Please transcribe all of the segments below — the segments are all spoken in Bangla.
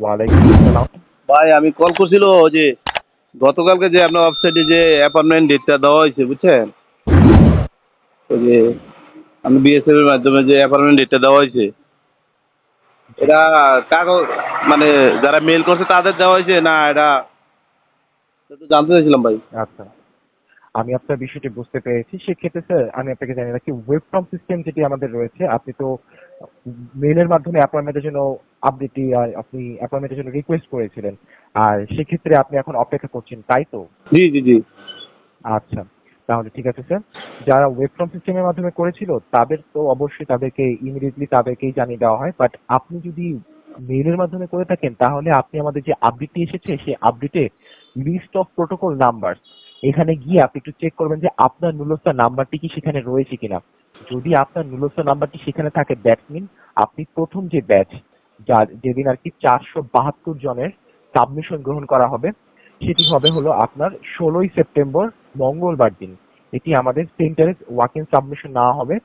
ওয়ালাইকুম আসসালাম। ভাই আমি কল করছিল যে গতকালকে যে আপনার ওয়েবসাইটে যে অ্যাপয়েন্টমেন্ট ডেটটা দেওয়া হয়েছে বুঝছেন? ওই যে আমি বিএসএফ এর মাধ্যমে যে অ্যাপয়েন্টমেন্ট ডেটটা দেওয়া হয়েছে এটা কাগজ মানে যারা মেল করছে তাদের দেওয়া হয়েছে না এটা একটু জানতে চাইছিলাম ভাই? আচ্ছা আমি আপনার বিষয়টি বুঝতে পেরেছি। সেক্ষেত্রে স্যার আমি আপনাকে জানি রাখি ওয়েব ফর্ম সিস্টেম যেটি আমাদের রয়েছে আপনি তো মেলের মাধ্যমে অ্যাপয়েন্টমেন্টের জন্য আপডেটটি আপনি অ্যাপয়েন্টমেন্টের জন্য রিকোয়েস্ট করেছিলেন। আর সেক্ষেত্রে আপনি এখন অপেক্ষা করছেন তাই তো? জি জি জি। আচ্ছা তাহলে ঠিক আছে স্যার। যারা ওয়েব ফর্ম সিস্টেমের মাধ্যমে করেছিল তাদের তো অবশ্যই তাদেরকে ইমিডিয়েটলি তাদেরকেই জানিয়ে দেওয়া হয়। বাট আপনি যদি মেইলের মাধ্যমে করে থাকেন তাহলে আপনি আমাদের যে আপডেটটি এসেছে সেই আপডেটে লিস্ট অফ প্রোটোকল নাম্বার এখানে গিয়ে আপনি একটু চেক করবেন যে আপনার নুলস্তা নাম্বারটি কি সেখানে রয়েছে কিনা। যদি আপনার নুলস্তা নাম্বারটি সেখানে থাকে দ্যাট মিন আপনি প্রথম যে ব্যাচ যা যেদিন আর কি চারশো বাহাত্তর জনের সাবমিশন গ্রহণ করা হবে, সেটি হবে হলো আপনার ষোলোই সেপ্টেম্বর, মঙ্গলবার দিন। এটি আমাদের সেন্টারে ওয়াকিং সাবমিশন নেওয়া হবে।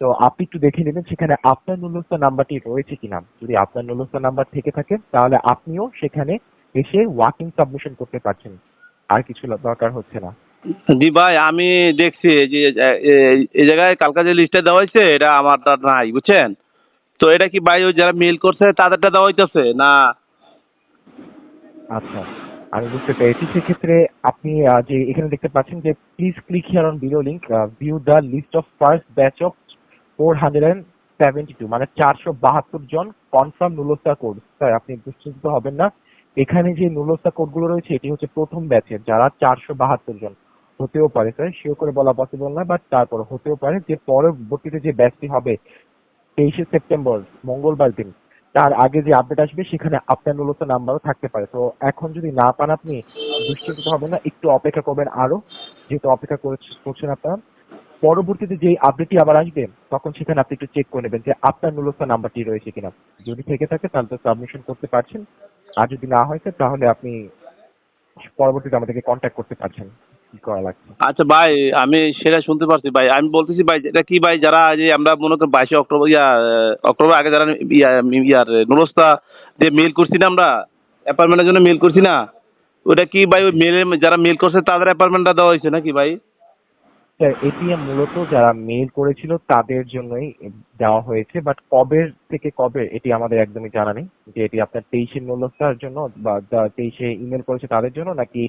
তো আপনি একটু দেখে নেবেন সেখানে আপনার নুলস্তা নাম্বারটি রয়েছে কিনা। যদি আপনার নুলস্তা নাম্বার থেকে থাকে, তাহলে আপনিও সেখানে এসে ওয়াকিং সাবমিশন করতে পারছেন। আর কিছু দরকার হচ্ছে না। জি ভাই, আমি দেখছি যে এই জায়গায় কালকা যে লিস্টটা দেওয়া হয়েছে, এটা আমারটা নাই, বুঝছেন? তো এটা কি ভাই ওই যারা মেল করছে, তাদেরটা দেওয়া হইতেছে, না? আচ্ছা আমি বুঝতে পেরেছি। সেক্ষেত্রে আপনি যে এখানে দেখতে পাচ্ছেন যে please click here on below link view the list of first batch of four hundred and seventy two মানে চারশো বাহাত্তর জন কনফার্ম নুলস্তা কোড স্যার, আপনি দুশ্চিন্তিত হবেন না। এখানে যে নুলস্তা কোডগুলো রয়েছে, এটি হচ্ছে প্রথম ব্যাচের যারা চারশো বাহাত্তর জন। হতেও পারে শিও করে বলা পসিবল না বাট তারপর হতেও পারে যে পরবর্তীতে যে ব্যাচটি হবে তেইশে সেপ্টেম্বর, মঙ্গলবার দিন, তার আগে যে আপডেট আসবে সেখানে আপনার মূলত নাম্বারও থাকতে পারে। তো এখন যদি না পান আপনি, দুশ্চিন্তিত হবেন না, একটু অপেক্ষা করবেন আরও, যেহেতু অপেক্ষা করে- করছেন আপনারা। পরবর্তীতে যে আপডেটটি আবার আসবে, তখন সেখানে আপনি একটু চেক করে নেবেন যে আপনার মূলত নাম্বারটি রয়েছে কিনা। যদি থেকে থাকে, তাহলে তো সাবমিশন করতে পারছেন। আর যদি না হয়েছে তাহলে আপনি পরবর্তীতে আমাদেরকে কন্ট্যাক্ট করতে পারছেন। কি করা লাগছে? আচ্ছা ভাই আমি সেটা শুনতে পারছি ভাই। আমি বলতেছি ভাই এটা কি ভাই যারা যে আমরা মনে করেন বাইশে অক্টোবর ইয়া অক্টোবর আগে যারা ইয়া ইয়ার নুরস্তা যে মেল করছি না আমরা অ্যাপার্টমেন্টের জন্য মেল করছি না ওটা কি ভাই ওই মেলে যারা মেল করছে তাদের অ্যাপার্টমেন্টটা দেওয়া হয়েছে নাকি ভাই? স্যার এটিএম মূলত যারা মেল করেছিল তাদের জন্যই দেওয়া হয়েছে বাট কবে থেকে কবে এটি আমাদের একদমই জানা নেই যে এটি আপনার তেইশে মূল্যস্থার জন্য বা তেইশে ইমেল করেছে তাদের জন্য নাকি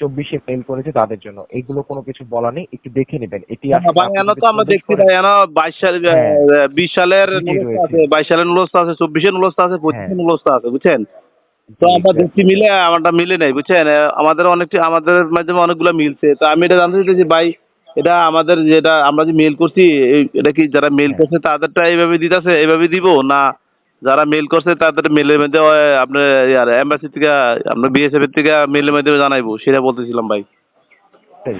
চব্বিশে মেল করেছে তাদের জন্য। এগুলো কোনো কিছু বলা নেই একটু দেখে নেবেন। এটি এনো যদি তো আমরা দেখছি ভাই বাইশ সাল হ্যাঁ। বিশ সালের বাইশ সালের নুরস্তা আছে চব্বিশের নুরস্তা আছে পঁচিশের হ্যাঁ। আছে বুঝছেন? তো আমরা দেখছি মিলে আমারটা মিলে নাই বুঝছেন? আমাদের অনেকটি আমাদের মাধ্যমে অনেকগুলো মিলছে। তো আমি এটা জানতে চাইছি ভাই এটা আমাদের যেটা আমরা যে মেল করছি এটা কি যারা মেল হ্যাঁ। করছে তাদেরটা এইভাবে দিতেছে এইভাবে দিব না যারা মেল করছে, তাদের মেলের মধ্যে আপনার এম্বাসি থেকে, আপনার বিএসএফ এর থেকে মেলের মাধ্যমে জানাইবো, সেটা বলতেছিলাম ভাই।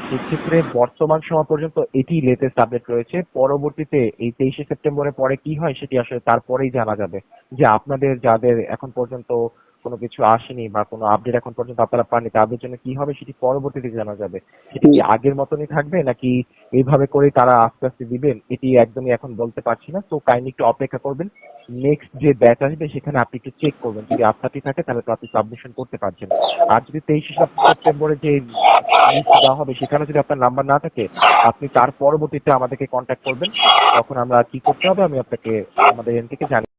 সেক্ষেত্রে বর্তমান সময় পর্যন্ত এটি লেটেস্ট আপডেট রয়েছে। পরবর্তীতে এই তেইশে সেপ্টেম্বরের পরে কি হয়, সেটি আসলে তারপরেই জানা যাবে। যে আপনাদের, যাদের এখন পর্যন্ত কোনো কিছু আসেনি বা কোনো আপডেট এখন পর্যন্ত আপনারা পাননি, তাদের জন্য কি হবে সেটি পরবর্তীতে জানা যাবে। সেটি আগের মতনই থাকবে নাকি এইভাবে করে তারা আস্তে আস্তে দিবেন, এটি একদমই এখন বলতে পারছি না। তো কাইন্ডলি একটু অপেক্ষা করবেন। নেক্সট যে ব্যাচ আসবে সেখানে আপনি একটু চেক করবেন। যদি আপনারটি থাকে তাহলে তো আপনি সাবমিশন করতে পারছেন। আর যদি তেইশে সেপ্টেম্বরে যে দেওয়া হবে সেখানে যদি আপনার নাম্বার না থাকে, আপনি তার পরবর্তীতে আমাদেরকে কন্ট্যাক্ট করবেন। তখন আমরা কি করতে হবে আমি আপনাকে, আমাদের এন থেকে জানি